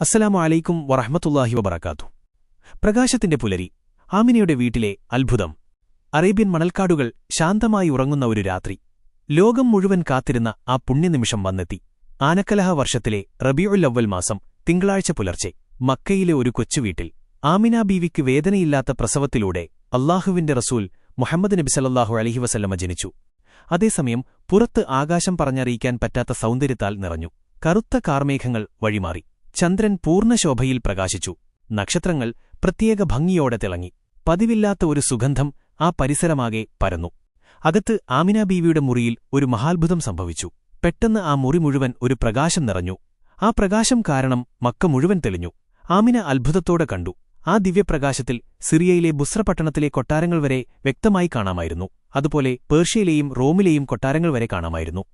അസ്സലാമു അലൈക്കും വറഹ്മത്തുള്ളാഹി വബറക്കാത്തു പ്രകാശത്തിന്റെ പുലരി ആമിനയുടെ വീട്ടിലെ അത്ഭുതം. അറേബ്യൻ മണൽക്കാടുകൾ ശാന്തമായി ഉറങ്ങുന്ന ഒരു രാത്രി. ലോകം മുഴുവൻ കാത്തിരുന്ന ആ പുണ്യനിമിഷം വന്നെത്തി. ആനക്കലഹ വർഷത്തിലെ റബിയുല്ലവ്വൽ മാസം തിങ്കളാഴ്ച പുലർച്ചെ മക്കയിലെ ഒരു കൊച്ചുവീട്ടിൽ ആമിന ബീവിക്ക് വേദനയില്ലാത്ത പ്രസവത്തിലൂടെ അള്ളാഹുവിന്റെ റസൂൽ മുഹമ്മദ് നബി സല്ലല്ലാഹു അലൈഹി വസല്ലമ ജനിച്ചു. അതേസമയം പുറത്ത് ആകാശം പറഞ്ഞറിയിക്കാൻ പറ്റാത്ത സൗന്ദര്യത്താൽ നിറഞ്ഞു. കറുത്ത കാർമേഘങ്ങൾ വഴിമാറി. ചന്ദ്രൻ പൂർണശോഭയിൽ പ്രകാശിച്ചു. നക്ഷത്രങ്ങൾ പ്രത്യേക ഭംഗിയോടെ തിളങ്ങി. പതിവില്ലാത്ത ഒരു സുഗന്ധം ആ പരിസരമാകെ പരന്നു. അകത്ത് ആമിന ബീവിയുടെ മുറിയിൽ ഒരു മഹാത്ഭുതം സംഭവിച്ചു. പെട്ടെന്ന് ആ മുറി മുഴുവൻ ഒരു പ്രകാശം നിറഞ്ഞു. ആ പ്രകാശം കാരണം മക്ക മുഴുവൻ തെളിഞ്ഞു. ആമിന അത്ഭുതത്തോടെ കണ്ടു. ആ ദിവ്യപ്രകാശത്തിൽ സിറിയയിലെ ബുസ്ര പട്ടണത്തിലെ കൊട്ടാരങ്ങൾ വരെ വ്യക്തമായി കാണാമായിരുന്നു. അതുപോലെ പേർഷ്യയിലെയും റോമിലെയും കൊട്ടാരങ്ങൾ വരെ കാണാമായിരുന്നു.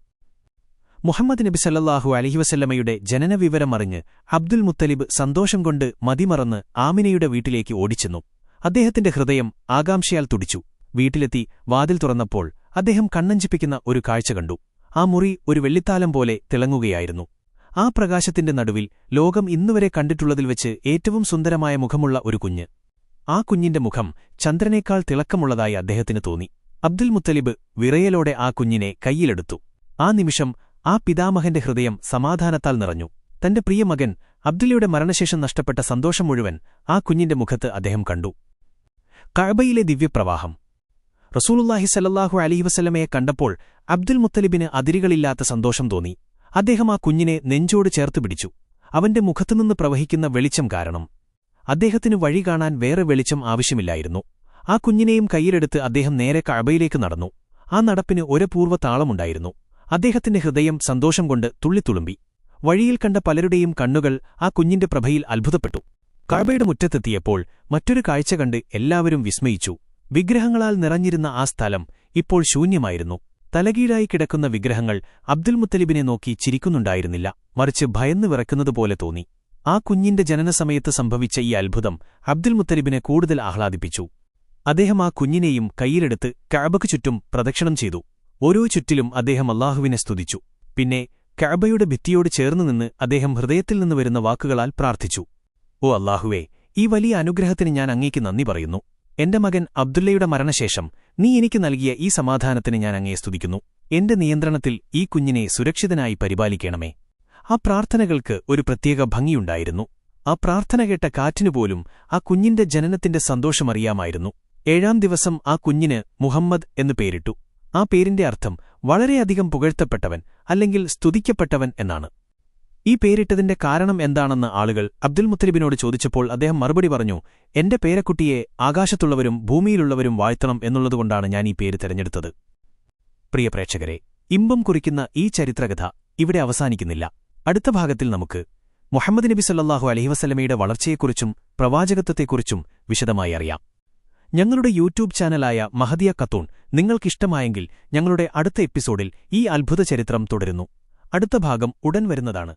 മുഹമ്മദ് നബി സല്ലാഹു അലഹി വസല്ലമയുടെ ജനനവിവരമറിഞ്ഞ് അബ്ദുൽ മുത്തലിബ് സന്തോഷം കൊണ്ട് മതിമറന്ന് ആമിനയുടെ വീട്ടിലേക്ക് ഓടിച്ചെന്നു. അദ്ദേഹത്തിന്റെ ഹൃദയം ആകാംക്ഷയാൽ തുടിച്ചു. വീട്ടിലെത്തി വാതിൽ തുറന്നപ്പോൾ അദ്ദേഹം കണ്ണഞ്ചിപ്പിക്കുന്ന ഒരു കാഴ്ച കണ്ടു. ആ മുറി ഒരു വെള്ളിത്താലം പോലെ തിളങ്ങുകയായിരുന്നു. ആ പ്രകാശത്തിന്റെ നടുവിൽ ലോകം ഇന്നുവരെ കണ്ടിട്ടുള്ളതിൽ വെച്ച് ഏറ്റവും സുന്ദരമായ മുഖമുള്ള ഒരു കുഞ്ഞ്. ആ കുഞ്ഞിന്റെ മുഖം ചന്ദ്രനേക്കാൾ തിളക്കമുള്ളതായി അദ്ദേഹത്തിന് തോന്നി. അബ്ദുൽ മുത്തലിബ് വിറയലോടെ ആ കുഞ്ഞിനെ കൈയിലെടുത്തു ആ നിമിഷം ആ പിതാമഹന്റെ ഹൃദയം സമാധാനത്താൽ നിറഞ്ഞു. തന്റെ പ്രിയ മകൻ അബ്ദുല്ലയുടെ മരണശേഷം നഷ്ടപ്പെട്ട സന്തോഷം മുഴുവൻ ആ കുഞ്ഞിന്റെ മുഖത്ത് അദ്ദേഹം കണ്ടു. കഴബയിലെ ദിവ്യപ്രവാഹം. റസൂലുല്ലാഹി സല്ലാഹു അലൈഹി വസല്ലമയെ കണ്ടപ്പോൾ അബ്ദുൽ മുത്തലിബിന് അതിരുകളില്ലാത്ത സന്തോഷം തോന്നി. അദ്ദേഹം ആ കുഞ്ഞിനെ നെഞ്ചോട് ചേർത്ത് പിടിച്ചു. അവന്റെ മുഖത്തുനിന്ന് പ്രവഹിക്കുന്ന വെളിച്ചം കാരണം. അദ്ദേഹത്തിന് വഴി കാണാൻ വേറെ വെളിച്ചം ആവശ്യമില്ലായിരുന്നു. ആ കുഞ്ഞിനെയും കയ്യിലെടുത്ത് അദ്ദേഹം നേരെ കഴബയിലേക്ക് നടന്നു. ആ നടപ്പിന് ഒരു പൂർവ താളമുണ്ടായിരുന്നു. അദ്ദേഹത്തിന്റെ ഹൃദയം സന്തോഷം കൊണ്ട് തുള്ളിത്തുളുമ്പി. വഴിയിൽ കണ്ട പലരുടെയും കണ്ണുകൾ ആ കുഞ്ഞിന്റെ പ്രഭയിൽ അത്ഭുതപ്പെട്ടു. കഴബയുടെ മുറ്റത്തെത്തിയപ്പോൾ മറ്റൊരു കാഴ്ച കണ്ട് എല്ലാവരും വിസ്മയിച്ചു. വിഗ്രഹങ്ങളാൽ നിറഞ്ഞിരുന്ന ആ സ്ഥലം ഇപ്പോൾ ശൂന്യമായിരുന്നു. തലകീഴായി കിടക്കുന്ന വിഗ്രഹങ്ങൾ അബ്ദുൽ മുത്തലിബിനെ നോക്കി ചിരിക്കുന്നുണ്ടായിരുന്നില്ല. മറിച്ച് ഭയന്നു വിറക്കുന്നതുപോലെ തോന്നി. ആ കുഞ്ഞിന്റെ ജനനസമയത്ത് സംഭവിച്ച ഈ അത്ഭുതം അബ്ദുൽ മുത്തലിബിനെ കൂടുതൽ ആഹ്ലാദിപ്പിച്ചു. അദ്ദേഹം ആ കുഞ്ഞിനെയും കൈയിലെടുത്ത് കഴബക്ക് ചുറ്റും പ്രദക്ഷിണം ചെയ്തു. ഓരോ ചുറ്റിലും അദ്ദേഹം അള്ളാഹുവിനെ സ്തുതിച്ചു. പിന്നെ കഅബയുടെ ഭിത്തിയോട് ചേർന്നു നിന്ന് അദ്ദേഹം ഹൃദയത്തിൽ നിന്ന് വരുന്ന വാക്കുകളാൽ പ്രാർത്ഥിച്ചു. ഓ അള്ളാഹുവേ ഈ വലിയ അനുഗ്രഹത്തിന് ഞാൻ അങ്ങേക്ക് നന്ദി പറയുന്നു. എന്റെ മകൻ അബ്ദുല്ലയുടെ മരണശേഷം നീ എനിക്ക് നൽകിയ ഈ സമാധാനത്തിന് ഞാൻ അങ്ങയെ സ്തുതിക്കുന്നു. എന്റെ നിയന്ത്രണത്തിൽ ഈ കുഞ്ഞിനെ സുരക്ഷിതനായി പരിപാലിക്കണമേ. ആ പ്രാർത്ഥനകൾക്ക് ഒരു പ്രത്യേക ഭംഗിയുണ്ടായിരുന്നു. ആ പ്രാർത്ഥന കേട്ട കാറ്റിനുപോലും ആ കുഞ്ഞിന്റെ ജനനത്തിന്റെ സന്തോഷമറിയാമായിരുന്നു. ഏഴാം ദിവസം ആ കുഞ്ഞിന് മുഹമ്മദ് എന്നു പേരിട്ടു. ആ പേരിന്റെ അർത്ഥം വളരെയധികം പുകഴ്ത്തപ്പെട്ടവൻ അല്ലെങ്കിൽ സ്തുതിക്കപ്പെട്ടവൻ എന്നാണ്. ഈ പേരിട്ടതിന്റെ കാരണം എന്താണെന്ന് ആളുകൾ അബ്ദുൽ മുത്തലിബിനോട് ചോദിച്ചപ്പോൾ അദ്ദേഹം മറുപടി പറഞ്ഞു എന്റെ പേരക്കുട്ടിയെ ആകാശത്തുള്ളവരും ഭൂമിയിലുള്ളവരും വാഴ്ത്തണം എന്നുള്ളതുകൊണ്ടാണ് ഞാൻ ഈ പേര് തെരഞ്ഞെടുത്തത്. പ്രിയ പ്രേക്ഷകരെ ഇമ്പം കുറിക്കുന്ന ഈ ചരിത്രകഥ ഇവിടെ അവസാനിക്കുന്നില്ല. അടുത്ത ഭാഗത്തിൽ നമുക്ക് മുഹമ്മദ് നബി സല്ലാഹു അലഹിവസല്ലമയുടെ വളർച്ചയെക്കുറിച്ചും പ്രവാചകത്വത്തെക്കുറിച്ചും വിശദമായി അറിയാം. ഞങ്ങളുടെ യൂട്യൂബ് ചാനലായ മഹദിയ കത്തൂൺ നിങ്ങൾക്കിഷ്ടമായെങ്കിൽ ഞങ്ങളുടെ അടുത്ത എപ്പിസോഡിൽ ഈ അത്ഭുത ചരിത്രം തുടരുന്നു. അടുത്ത ഭാഗം ഉടൻ വരുന്നതാണ്.